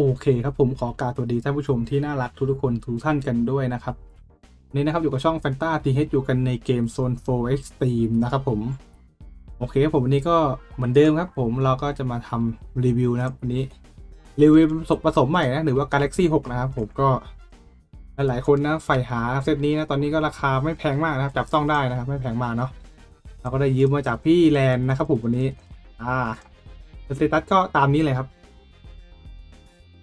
โอเคครับผมขอกรารสวัสดีท่านผู้ชมที่น่ารักทุกๆคนทุกท่านกันด้วยนะครับนนี้นะครับอยู่กับช่อง Fanta t h อยู่กันในเกม Zone 4 Extreme นะครับผม โอเคครับผมวันนี้ก็เหมือนเดิมครับผมเราก็จะมาทำรีวิวนะครับวันนี้รีวิวผสมใหม่นะหรือว่า Galaxy 6 นะครับผมก็หลายๆคนนะใฝ่หาเซตนี้นะตอนนี้ก็ราคาไม่แพงมากนะครับจับต้องได้นะครับไม่แพงมากเนาะเราก็ได้ยืมมาจากพี่แลนนะครับผมวันนี้อ่าสเตตัสก็ตามนี้เลยครับ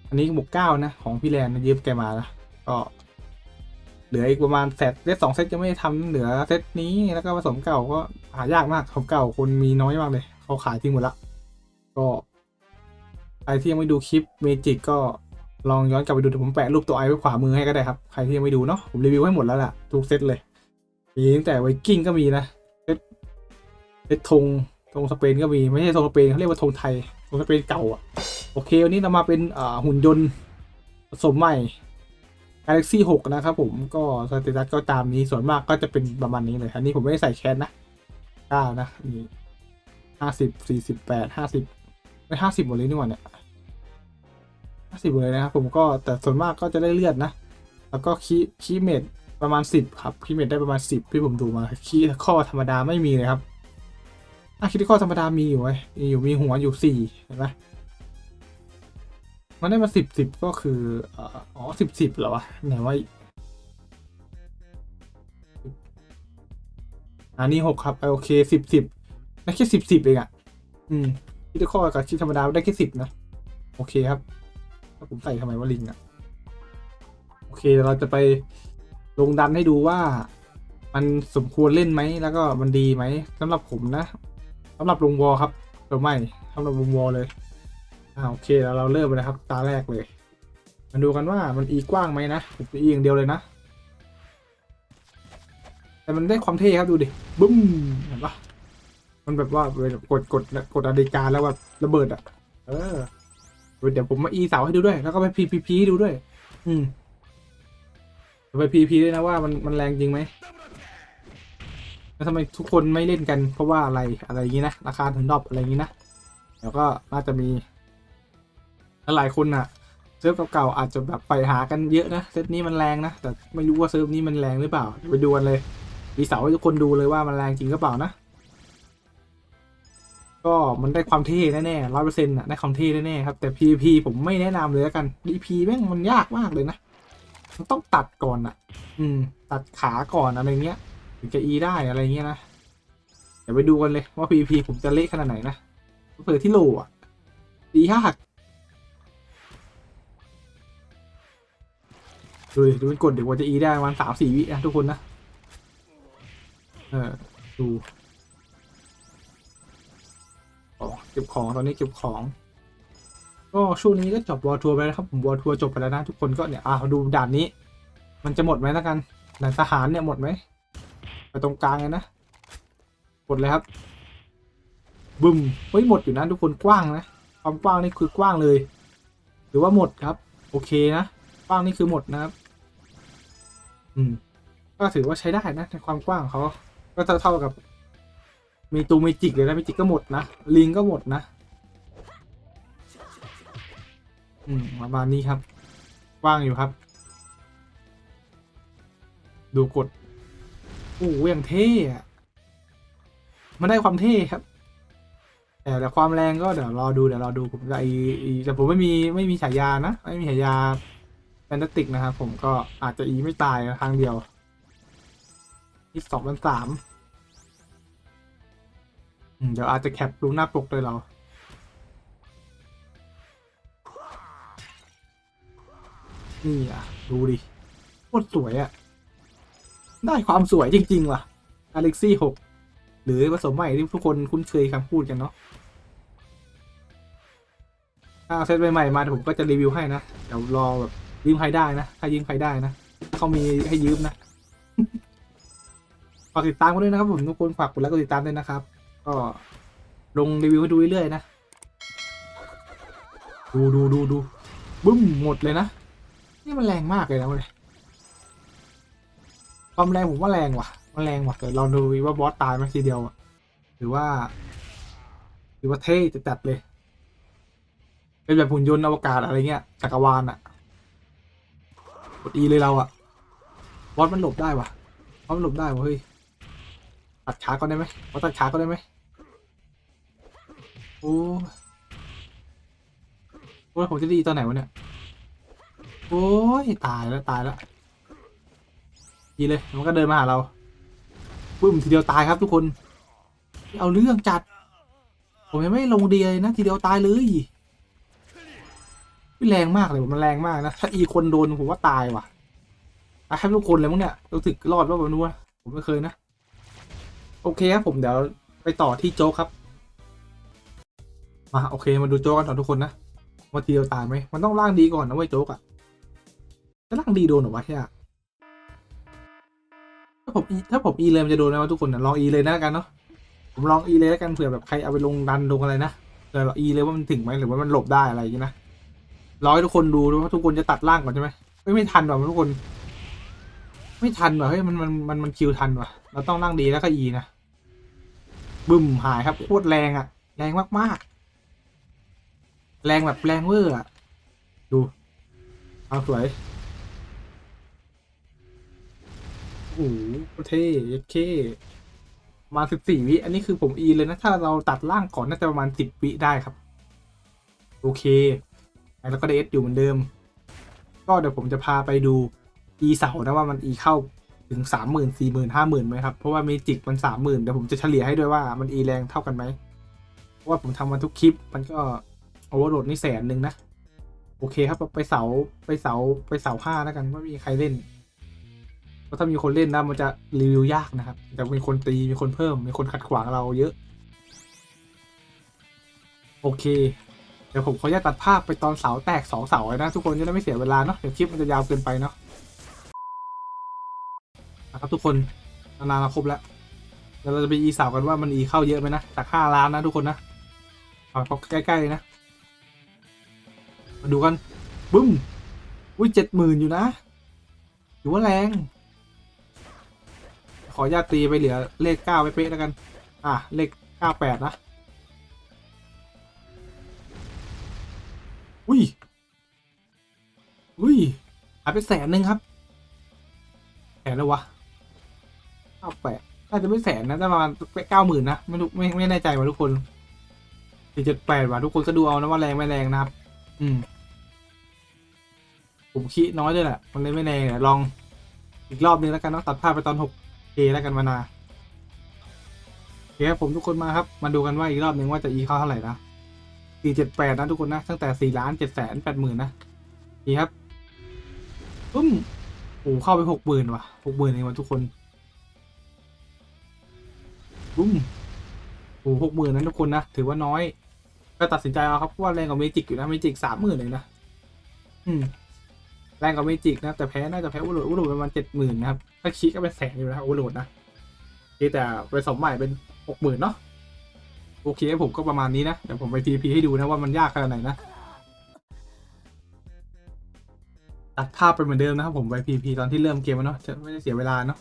อันนี้หมวกเก้านะ ของพี่แลนนะยืมแกมานะก็เหลืออีกประมาณเซตเซตสองเซตยังไม่ได้ทำเหลือเซตนี้แล้วก็ผสมเก่าก็หายากมากของเก่าคนมีน้อยมากเลย เขาขายทิ้งหมดละก็ใครที่ยังไม่ดูคลิปเมจิกก็ลองย้อนกลับไปดูเดี๋ยวผมแปะรูปตัวไอไว้ขวามือให้ก็ได้ครับใครที่ยังไม่ดูเนาะผมรีวิวให้หมดแล้วล่ะทุกเซตเลยมีตั้งแต่ไวกิ้งก็มีนะเซตเซตธงธงสเปนก็มีไม่ใช่ธงสเปนเขาเรียกว่าธงไทย ธงสเป็นเก่าอะ โอเค วันนี้เรามาเป็นหุ่นยนต์ผสมใหม่ Galaxy 6 นะครับผมก็สเตตัสก็ตามนี้ส่วนมากก็จะเป็นประมาณนี้เลยอันนี้ผมไม่ได้ใส่แคสนะ9นะนี่ห้าสิบสี่สิบแปดห้าสิบไม่ห้าสิบหมดเลยนี่หว่าเนี่ยห้าสิบหมดเลยนะครับผมก็แต่ส่วนมากก็จะได้เลือดนะ แล้วก็คีคีเมดประมาณสิบครับคีเมดได้ประมาณสิบที่ผมดูมาคีข้อธรรมดาไม่มีเลยครับ อะคีข้อธรรมดามีอยู่ไว้ยมีอยู่มีหัวอยู่สี่เห็นไหมมันได้มาสิบสิบก็คืออ๋อสิบสิบเหรอวะไหนว่าอันนี้หกครับโอเคสิบสิบได้แค่สิบสิบเองอะ อืมคิดข้อกับคิดธรรมดาได้แค่สิบนะโอเคครับแล้วผมใส่ทำไมว่าลิงอะ โอเคเราจะไปลงดันให้ดูว่ามันสมควรเล่นไหม แล้วก็มันดีไหมสำหรับผมนะ สำหรับลงวอลครับหรือไม่สำหรับลงวอลเลยอ่าโอเคแล้วเราเริ่มเลยครับ ตาแรกเลย มาดูกันว่ามันอีกว้างไหมนะผมจะอีอย่างเดียวเลยนะ แต่มันได้ความเท่ครับดูดิบึ้มเห็นปะมันแบบว่าเวลากดกดกดนาฬิกาแล้วแบบระเบิดอะ เออเดี๋ยวผมมาอีเสาให้ดูด้วย แล้วก็ไปพีพีพีดูด้วย อืมไปพีพีด้วยนะว่ามันมันแรงจริงไหม แล้วทำไมทุกคนไม่เล่นกันเพราะว่าอะไรอะไรอย่างนี้นะราคาถึงดรอปอะไรอย่างนี้นะเดี๋ยวก็น่าจะมีหลายคนน่ะเซิร์ฟเก่าๆอาจจะแบบไปหากันเยอะนะเซตนี้มันแรงนะแต่ไม่รู้ว่าเซิร์ฟนี้มันแรงหรือเปล่าไปดูกันเลยมีเสาให้ทุกคนดูเลยว่ามันแรงจริงหรือเปล่านะ ก็มันได้ความเท่แน่ๆร้อยเปอร์เซ็นต์่ะได้ความเท่แน่ๆครับแต่ PVP ผมไม่แนะนำเลยแล้วกัน DP แม่งมันยากมากเลยนะมันต้องตัดก่อนอะ อืม ตัดขาก่อนอะไรเงี้ย ถึงจะ E ได้อะไรเงี้ยนะ เดี๋ยวไปดูกันเลยว่า PVP ผมจะเละขนาดไหนนะเปิดที่โลอะ ดียากดูดิดูมันกดเดี๋ยวกว่าจะอีได้ประมาณสามสี่วินะทุกคนนะ เออ ดูขอเก็บของตอนนี้เก็บของก็ช่วงนี้ก็จบวอลทัวร์ไปแล้วครับผมวอลทัวร์จบไปแล้วนะทุกคนก็เนี่ยอ่าดูด่านนี้ มันจะหมดไหมแล้วกันด่านทหารเนี่ยหมดไหม ตรงกลางเลยนะหมดเลยครับบึ้มเฮ้ยหมดอยู่นะทุกคนกว้างนะ ความกว้างนี่คือกว้างเลย หรือว่าหมดครับ โอเคนะกว้างนี่คือหมดนะครับ อืม ก็ถือว่าใช้ได้นะในความกว้างของเขาก็เท่าเท่ากับมีตูเมจิกเลยนะเมจิกก็หมดนะลิงก็หมดนะ อืมประมาณนี้ครับกว้างอยู่ครับ ดูกด โอ้โหอย่างเท่อะมันได้ความเท่ครับ แต่แต่ความแรงก็เดี๋ยวรอดูเดี๋ยวรอดูผมไอแต่ผมไม่มีไม่มีฉายานะ ไม่มีฉายาแฟนตาติกนะครับผมก็อาจจะอีไม่ตายทางเดียวที่สองพันสามเดี๋ยวอาจจะแคปดูหน้าปกเลยเรานี่อะ ดูดิโคตรสวยอะ ได้ความสวยจริง ๆ ว่ะ Galaxy 6 หรือผสมใหม่ที่ทุกคนคุ้นเคยคำพูดกันเนาะถ้าเซตใหม่ๆมาผมก็จะรีวิวให้นะ เดี๋ยวรอแบบยืมใครได้นะ ถ้ายืมใครได้นะ เขามีให้ยืมนะฝากติดตามกันด้วยนะครับผมทุกคนฝากกดไลค์กดติดตามด้วยนะครับ ก็ลงรีวิวให้ดูเรื่อยๆนะ ดูดูดูดูบึ้มหมดเลยนะ นี่มันแรงมากเลยนะเลย ความแรงผมว่าแรงว่ะ มันแรงว่ะแต่เราดูว่าบอสตายไหมทีเดียวอะหรือว่า หรือว่าเท่จะจัดเลย เป็นแบบหุ่นยนต์อวกาศอะไรเงี้ยจักรวาลอะกดอีเลยเราอะวอดมันหลบได้ว่ะวอดมันหลบได้วะเฮ้ยตัดขาก็ได้ไหมวอดตัดขาก็ได้ไหมโอ้โอ้ยผมจะดีตอนไหนวะเนี่ย โอ้ยตายแล้วตายแล้ว ดีเลยมันก็เดินมาหาเราปึ้มทีเดียวตายครับทุกคน เอาเรื่องจัด ผมยังไม่ลงเดียเลยนะทีเดียวตายเลยไม่แรงมากเลยมันแรงมากนะถ้าอีคนโดนผมว่าตายว่ะตายแทบทุกคนเลยมั้งเนี่ยรู้สึกรอดว่าแบบนู้นผมไม่เคยนะ โอเคครับผมเดี๋ยวไปต่อที่โจ๊กครับมาโอเคมาดูโจ๊กกันต่อทุกคนนะว่าทีเดียวตายไหมมันต้องล่างดีก่อนนะเว้ยโจ๊กอะถ้าล่างดีโดนหรอวะเฮีย ถ้าผมถ้าผมอีเลยมันจะโดนไหมวะทุกคนนะลองอีเลยนะกันเนาะผมลองอีเลยแล้วกันเผื่อแบบใครเอาไปลงดันลงอะไรนะเผื่อเราอีเลยว่ามันถึงไหมหรือว่ามันหลบได้อะไรอย่างงี้นะรอให้ทุกคนดูด้วยว่าทุกคนจะตัดล่างก่อนใช่ไหมไม่ไม่ทันว่ะทุกคน ไม่ทันว่ะเฮ้ยมันมันมันมันคิวทันว่ะเราต้องล่างดีแล้วก็อีนะบึ้มหายครับโคตรแรงอะแรงมากๆ แรงแบบแรงเวอร์อะดูเอาสวย โอ้โหเท่เย็ดเคมาสิบสี่วิ อันนี้คือผมอีเลยนะ ถ้าเราตัดล่างก่อนน่าจะประมาณสิบวิได้ครับ โอเค แล้วก็เดสอยู่เหมือนเดิม ก็เดี๋ยวผมจะพาไปดูอีเสานะว่ามันอีเข้าถึงสามหมื่นสี่หมื่นห้าหมื่นไหมครับ เพราะว่าเมจิกมันสามหมื่นเดี๋ยวผมจะเฉลี่ยให้ด้วยว่ามันอีแรงเท่ากันไหมเพราะว่าผมทำมาทุกคลิป มันก็โอเวอร์โหลดนี่แสนหนึ่งนะ โอเคครับไปเสาไปเสาไปเสาห้าแล้วกันว่ามีใครเล่น เพราะถ้ามีคนเล่นนะมันจะรีวิวยากนะครับจะมีคนตีมีคนเพิ่มมีคนขัดขวางเราเยอะ โอเค เดี๋ยวผมขออนุญาตตัดภาพไปตอนเสาแตกสองเสาเลยนะทุกคนจะได้ไม่เสียเวลาเนาะเดี๋ยวคลิปมันจะยาวเกินไปเนาะนะครับทุกคนนานๆเราครบแล้วเดี๋ยวเราจะไปอีเสากันว่ามันอีเข้าเยอะไหมนะจากห้าล้านนะทุกคนนะเอาใกล้ๆเลยนะมาดูกันบึ้มอุ้ยเจ็ดหมื่นอยู่นะถือว่าแรง ขออนุญาตตีไปเหลือเลขเก้าไปเป๊ะแล้วกัน อะ เลขเก้าแปดนะ อุ้ย อุ้ยหายไปแสนหนึ่งครับ แสนแล้ววะเก้าแปดน่าจะไม่แสนนะประมาณเก้าหมื่นนะ ไม่รู้ไม่ไม่แน่ใจว่ะทุกคนสี่เจ็ดแปดว่ะทุกคนก็ดูเอานะว่าแรงไม่แรงนะครับ อืม ผมคิดน้อยด้วยแหละ มันเลยไม่แรงเดี๋ยลองอีกรอบนึงแล้วกันเนาะตัดภาพไปตอนหก เคแล้วกันมานาโอเคครับผมทุกคนมาครับ มาดูกันว่าอีกรอบหนึ่งว่าจะอีเข้าเท่าไหร่นะสี่เจ็ดแปดนะทุกคนนะ ตั้งแต่สี่ล้านเจ็ดแสนแปดหมื่นนะดีครับปุ้มโอ้เข้าไปหกหมื่นว่ะหกหมื่นเองว่ะทุกคนปุ้มโอ้หกหมื่นนะทุกคนนะ ถือว่าน้อย ก็ตัดสินใจเอาครับเพราะว่าแรงกว่าเมจิกอยู่นะเมจิกสามหมื่นเลยนะ อืม แรงกว่าเมจิกนะแต่แพ้น่าจะแพ้อุลุอุลุประมาณเจ็ดหมื่นนะครับ ถ้าคิดก็เป็นแสนอยู่นะอุลุนะที่แต่ไปสมใหม่เป็นหกหมื่นเนาะโอเคผมก็ประมาณนี้นะเดี๋ยวผมไปทีพีให้ดูนะว่ามันยากขนาดไหนนะตัดภาพไปเหมือนเดิมนะครับผมไปพีพีตอนที่เริ่มเกมเนาะจะไม่ได้เสียเวลาเนาะ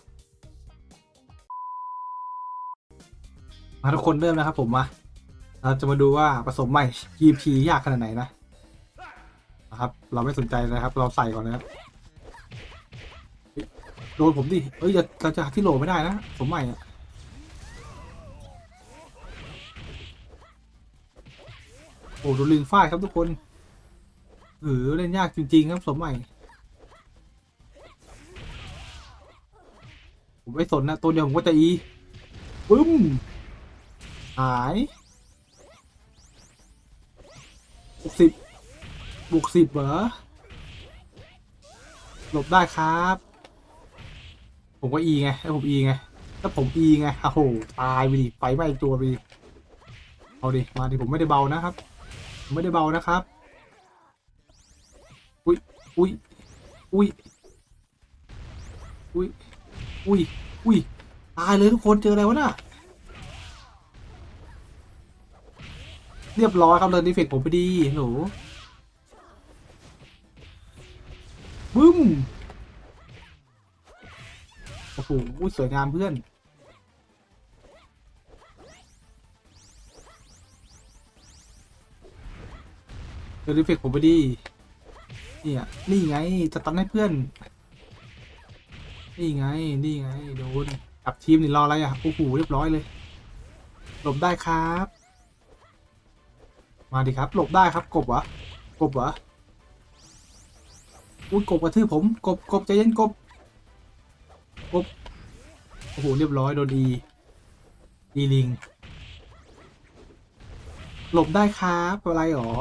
มาทุกคนเริ่มนะครับผมมาเราจะมาดูว่าผสมใหม่ EP ยากขนาดไหนนะ นะครับ เราไม่สนใจนะครับ เราใส่ก่อนนะครับโดนผมดิเอ้ยเราจะที่โหลไม่ได้นะผมใหม่อะโอ้ดูลิงฝ้ายครับทุกคนเออเล่นยากจริง ๆ ครับสมใหม่ ผมไม่สนนะตัวเดียวผมก็จะอีปึ้ม หายหกสิบ บวกสิบเหรอ หลบได้ครับ ผมก็อีไงให้ผมอีไงถ้าผมอีไงโอ้โหตายไปดิไฟไม้อีกตัวไปดิเอาดิ มาดิผมไม่ได้เบานะครับ ผมไม่ได้เบานะครับ อุ้ยอุ้ยอุ้ยอุ้ยอุ้ยอุ้ยตายเลยทุกคนเจออะไรวะน่ะเรียบร้อยครับเลยดีเฟกผมไปดีหนู บึ้ม โอ้โหสวยงามเพื่อน เดลิเฟกผมไปดีนี่อะนี่ไงจะตันให้เพื่อน นี่ไง นี่ไง โดนกับทีมนี่รออะไรอะ โอ้โห เรียบร้อยเลย หลบได้ครับ มาดิครับ หลบได้ครับ กบเหรอกบเหร อุ้ยกบกระทืบผม กบกบใจเย็นกบกบโอ้โหเรียบร้อยโดนอีอีลิง หลบได้ครับอะไรหรอ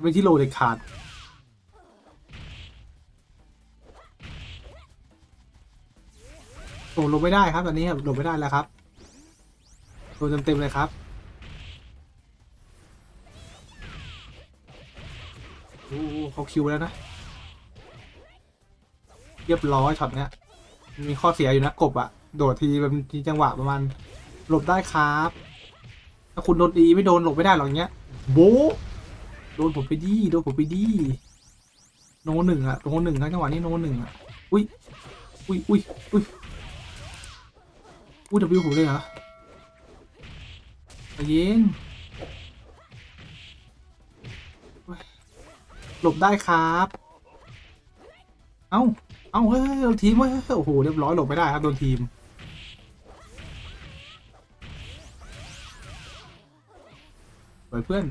เป็นที่โลเด็ดขาดโอ้หลบไม่ได้ครับตอนนี้ครับหลบไม่ได้แล้วครับโดนเต็มๆเลยครับ เขาคิวแล้วนะ เรียบร้อยช็อตเนี้ย มีข้อเสียอยู่นะกบอะโดดทีแบบทีจังหวะประมาณ หลบได้ครับ ถ้าคุณโดนดีไม่โดนหลบไม่ได้หรอกเงี้ยโบโดนผมไปดีโดนผมไปดีโนหนึ่งอะโนหนึ่งครับจังหวะนี้โนหนึ่งอะอุ้ยอุ้ยอุ้ยอุ้ยอุ้ยวิวผมเลยเหรอเย็น หลบได้ครับ เอ้า เอ้าเฮ้ยโดนทีมเว้ยโอ้โหเรียบร้อยหลบไม่ได้ครับโดนทีม เปิดเพื่อน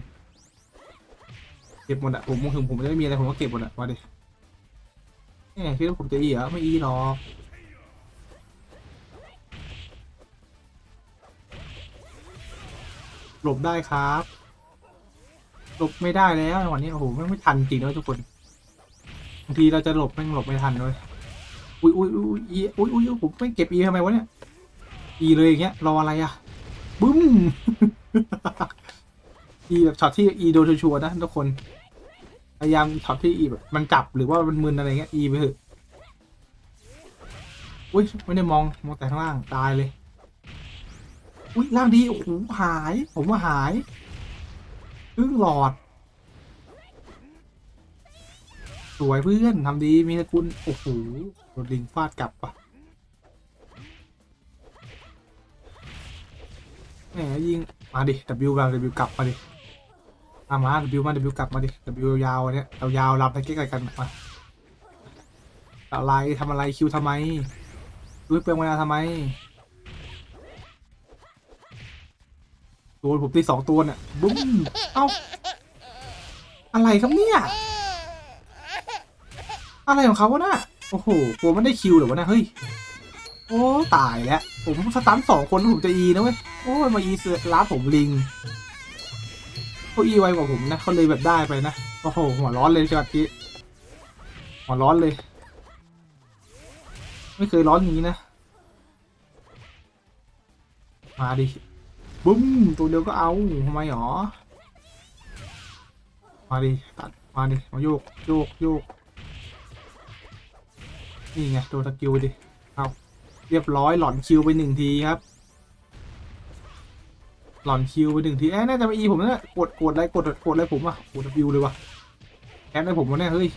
เก็บหมดอะผมถึงผมจะไม่มีอะไรผมก็เก็บหมดอะมาดิแหมคิดว่าผมจะอีเหรอไม่อีหรอกหลบได้ครับ หลบไม่ได้แล้วจังหวะนี้โอ้โหม่ไม่ทันจริงเลยทุกคนบางทีเราจะหลบแม่งหลบไม่ทันเลยอุ้ยอุ้ยอุ้ยอุ้ยอุ้ยผมไม่เก็บอีทำไมวะเนี่ยอีเลยอย่างเงี้ยรออะไรอะบึ้มอีแบบช็อตที่อีโดนชัวร์นะทุกคนพยายามช็อตที่อีแบบมันจับหรือว่ามันมึนอะไรเงี้ยอีไปเถอะอุ้ยไม่ได้มองมองแต่ข้างล่างตายเลยอุ้ยล่างดีโอ้โหหาย ผมว่าหาย ครึ่งหลอด สวยเพื่อนทำดีมีตะกุลโอ้โหโดนลิงฟาดกลับปะแหมยิง มาดิ W บา W กลับมาดิอามา W มา W กลับมาดิ W ยาวเนี่ยยาวรับไปใกล้ๆกันมาอะไรทำอะไรคิวทำไมรู้เปลืองเวลาทำไม โดนผมตีสองตัวเนี่ยบุ้มเอ้าอะไรครับเนี่ยอะไรของเขาวะน่ะโอ้โหตัวมันได้คิวเหรอวะนะเฮ้ยโอ้ตายแล้วผมสตันสองคนผมจะอีนะเว้ยโอ้ยมาอีเสือล้าผมลิงเขาอีไวกว่าผมนะเขาเลยแบบได้ไปนะโอ้โหหัวร้อนเลยจังหวะนี้หัวร้อนเลย ไม่เคยร้อนอย่างนี้นะ มาดิ บุ้มตัวเดียวก็เอาทำไมหรอ มาดิ ตัด มาดิ มาโยก โยก โยก นี่ไง ตัวสกิลดิ เอาเรียบร้อยหลอนคิวไปหนึ่งทีครับ หลอนคิวไปหนึ่งที เอ้ยน่าจะมาอีผมนะกดกดอะไรกดกดอะไรผมอะกดวิวเลยวะแอนได้ผมวะเนี่ยเฮ้ย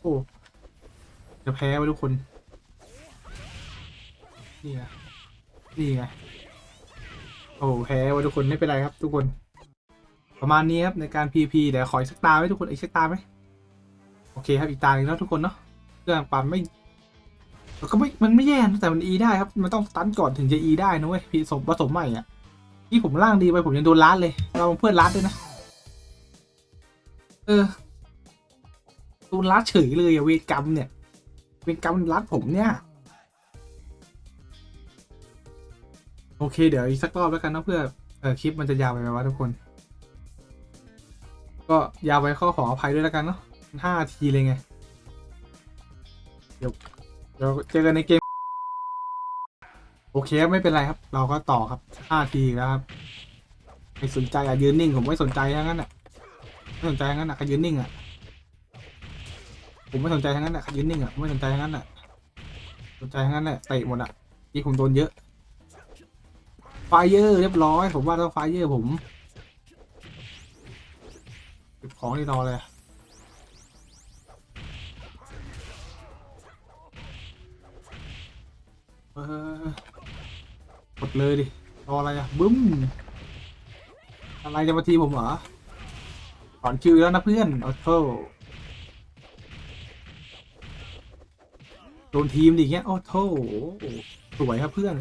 โอ้จะแพ้ไปทุกคน นี่ไงนี่ไงโอ้แพ้ไปทุกคนไม่เป็นไรครับ ทุกคน ประมาณนี้ครับในการ PP เดี๋ยวขออีกสักตาไหมทุกคนอีกสักตาไหมโอเคครับอีกตาหนึ่งแล้วทุกคนเนาะเรื่องปั๊มไม่ก็ไม่มันไม่แย่นะแต่มันอีได้ครับมันต้องสตันก่อนถึงจะอีได้นะเว้ยพีสมผสมใหม่อะที่ผมล่างดีไปผมยังโดนล้านเลยเราเพื่อนล้านด้วยนะเออโดนล้านเฉยเลยอะเวรกรรมเนี่ยเวรกรรมล้านผมเนี่ย โอเค เดี๋ยวอีกสักรอบแล้วกันนะเพื่อเออคลิปมันจะยาวไปไหมวะทุกคน ก็ยาวไปข้อขออภัยด้วยแล้วกันเนาะห้าทีเลยไง เดี๋ยวเดี๋ยวเจอกันในเกม โอเคไม่เป็นไรครับ เราก็ต่อครับห้าทีแล้วครับไม่สนใจอะยืนนิ่งผมไม่สนใจทั้งนั้นอะไม่สนใจทั้งนั้นอะใครยืนนิ่งอะผมไม่สนใจทั้งนั้นอะใครยืนนิ่งอะไม่สนใจทั้งนั้นอะสนใจทั้งนั้นแหละเตะหมดอะที่ผมโดนเยอะ ไฟเยอร์เรียบร้อย ผมว่าต้องไฟเยอร์ผมเก็บของที่รอเลยเออกดเลยดิ รออะไรอะบึ้ม อะไรจะมาทีผมเหรอถอนคิวแล้วนะเพื่อนโอ้โหโดนทีมดิเงี้ย โอ้โหสวยครับเพื่อน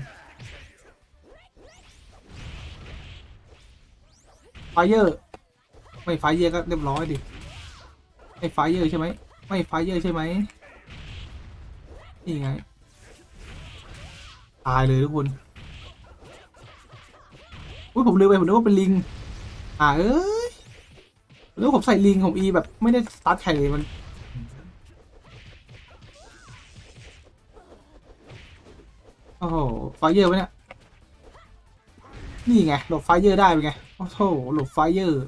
ไฟเยอร์ ไม่ไฟเยอร์ก็เรียบร้อยดิ ไม่ไฟเยอร์ใช่ไหม ไม่ไฟเยอร์ใช่ไหม นี่ไง ตายเลยทุกคนอุ้ยผมลืมไปผมนึกว่าเป็นลิง อ่าเอ้ยแล้วผมใส่ลิงของอีแบบไม่ได้สตาร์ทไข่เลยมันโอ้โหไฟเยอร์ไหมเนี่ย นี่ไงหลบไฟเยอร์ได้เป็นไงโอ้โหหลบไฟเยอร์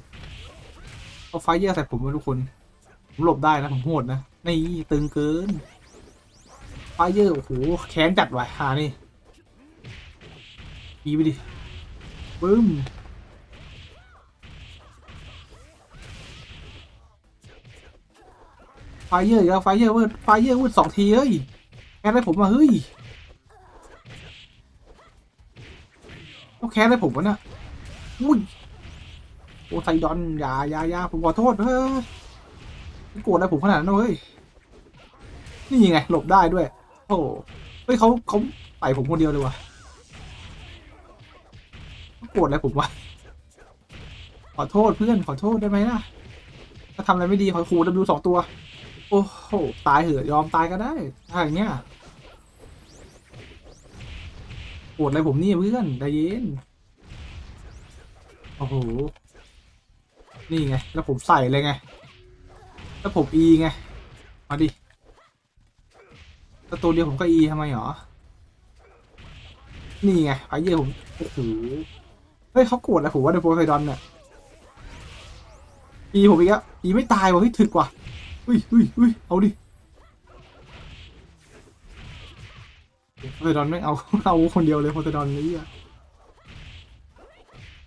เอาไฟเยอร์ใส่ผมมาทุกคน ผมหลบได้นะ ผมโหดนะ นี่ตึงเกิน ไฟเยอร์โอ้โหแค้นจัดว่ะหานี่อีไปดิปึ้มไฟเยอร์อีกแล้วไฟเยอร์เวิร์ดไฟเยอร์เวิร์ดสองทีเฮ้ยแค้นอะไรผมมาเฮ้ย ต้องแค้นอะไรผมวะเนี่ยอุ้ยโอไซดอนอย่าอย่าอย่าผมขอโทษเฮ้ยโกรธอะไรผมขนาดนั้นเฮ้ยนี่ไงหลบได้ด้วย โอ้เฮ้ยเขาเขาไปผมคนเดียวเลยวะโกรธอะไรผมวะขอโทษเพื่อนขอโทษได้ไหมล่ะถ้าทำอะไรไม่ดีขอขู่ดับสองตัว โอ้โหตายเหอะยอมตายก็ได้ถ้าอย่างเงี้ย ปวดอะไรผมนี่เพื่อนใจเย็น โอ้โห นี่ไง แล้วผมใส่เลยไง แล้วผมอีไง มาดิแล้วตัวเดียวผมก็อีทำไมหรอ นี่ไงไฟเย่ผม โอ้โห เฮ้ยเขาโกรธอะไรผมว่าในโพไซดอนเนี่ยอีผมอีกแล้วอีไม่ตายว่ะเฮ้ยถึกว่ะอุ้ยอุ้ยอุ้ยเอาดิ โพไซดอนไม่เอาเอาคนเดียวเลยโพไซดอนนี่อะ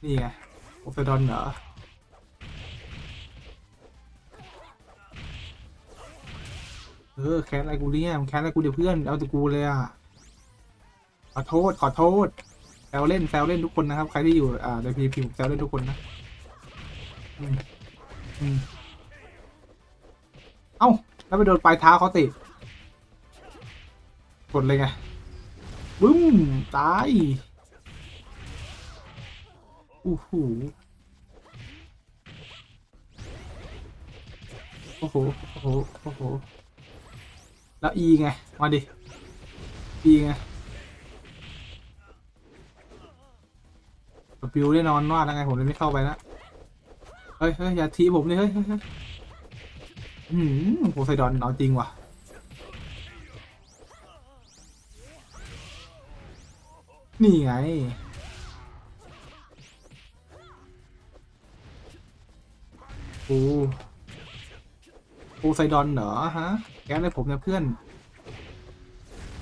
นี่ไงโพไซดอนเหรอเออแค้นอะไรกูเนี่ยแค้นอะไรกูเดี๋ยวเพื่อนเอาแต่กูเลยอะขอโทษขอโทษแซวเล่นแซวเล่นทุกคนนะครับ ใครที่อยู่อ่าในพีพีแซวเล่นทุกคนนะอืมอืมเอ้าแล้วไปโดนปลายเท้าเขาติดกดเลยไง บึ้ม ตายอู้หูโอ้โห โอ้โห โอ้โห แล้วอีไง มาดิอีไงปิวแน่นอนว่าแล้วไงผมเลยไม่เข้าไปนะ เฮ้ยเฮ้ยอย่าทีผมเลยเฮ้ยเฮ้ยอืมโพไซดอนเอาจริงว่ะ นี่ไงโอ้โพไซดอนเหรอฮะ แกอะไรผมนี่ยเพื่อน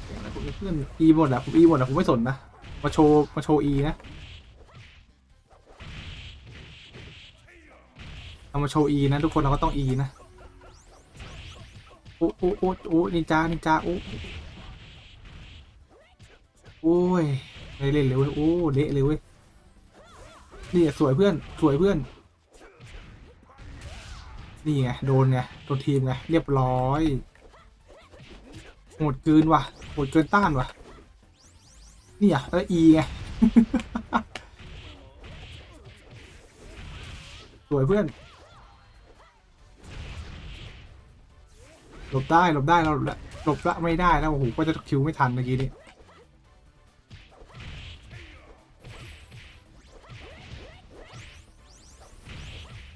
แกอะไรผมเนี่ยเพื่อนอีหมดอะผมอีหมดอะผมไม่สนนะ มาโชว์มาโชว์อีนะเอามาโชว์อีนะทุกคนเราก็ต้องอีนะโอ้โอ้โอ้โอ้นินจานินจาโอ้โอ้ย ไม่เล่นเลยเว้ยโอ้เละเลยเว้ยนี่สวยเพื่อนสวยเพื่อน นี่ไงโดนไงโดนทีมไงเรียบร้อยโหดเกินว่ะโหดเกินต้านว่ะนี่อะแล้วอีไงสวยเพื่อนหลบได้หลบได้เราหลบละหลบละไม่ได้แล้วโอ้โหก็จะคิวไม่ทันเมื่อกี้นี้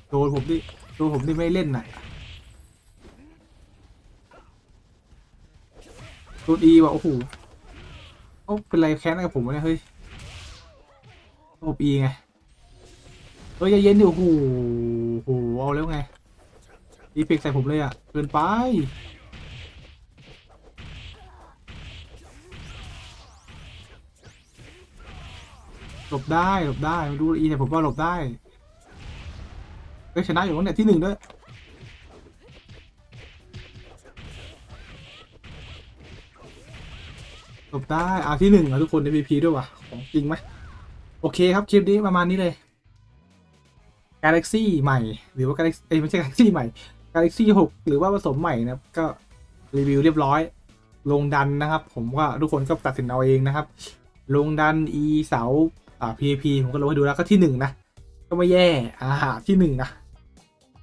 โดนผมดิโดนผมดิไม่เล่นน่ะโดนอีว่ะโอ้โหเอ้าเป็นไรแค้นอะไรกับผมวะเนี่ยเฮ้ยโอบอีไงเฮ้ยเย็นดิโอ้โหโอ้โหเอาแล้วไงอีเฟกใส่ผมเลยอะเกินไปหลบได้หลบได้มาดูอีแต่ผมว่าหลบได้ ฮ้ยชนะอยู่ตั้งแต่ที่หนึ่งด้วยจบได้อาที่หนึ่งอะทุกคนใน VP ด้วยวะของจริงไหมโอเคครับ คลิปนี้ประมาณนี้เลย Galaxy ใหม่ หรือว่า Galaxy เอ้ยไม่ใช่ Galaxy ใหม่ Galaxy 6 หรือว่าผสมใหม่นะครับ ก็รีวิวเรียบร้อย ลงดันนะครับ ผมว่าทุกคนก็ตัดสินเอาเองนะครับ ลงดัน e เสาอ่า PAP ผมก็ลงให้ดูแล้วก็ที่หนึ่งนะ ก็ไม่แย่อ่าที่หนึ่งนะ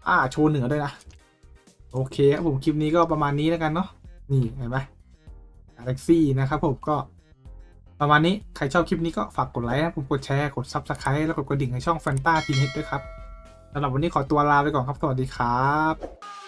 อ่าโชว์เหนือด้วยนะ โอเคครับผมคลิปนี้ก็ประมาณนี้แล้วกันเนาะนี่เห็นไหม Galaxy นะครับผมก็ประมาณนี้ใครชอบคลิปนี้ก็ฝากกดไลค์ผมกดแชร์กด Subscribe แล้วกดกระดิ่งในช่องแฟนตาทีนิดด้วยครับสำหรับวันนี้ขอตัวลาไปก่อนครับ สวัสดีครับ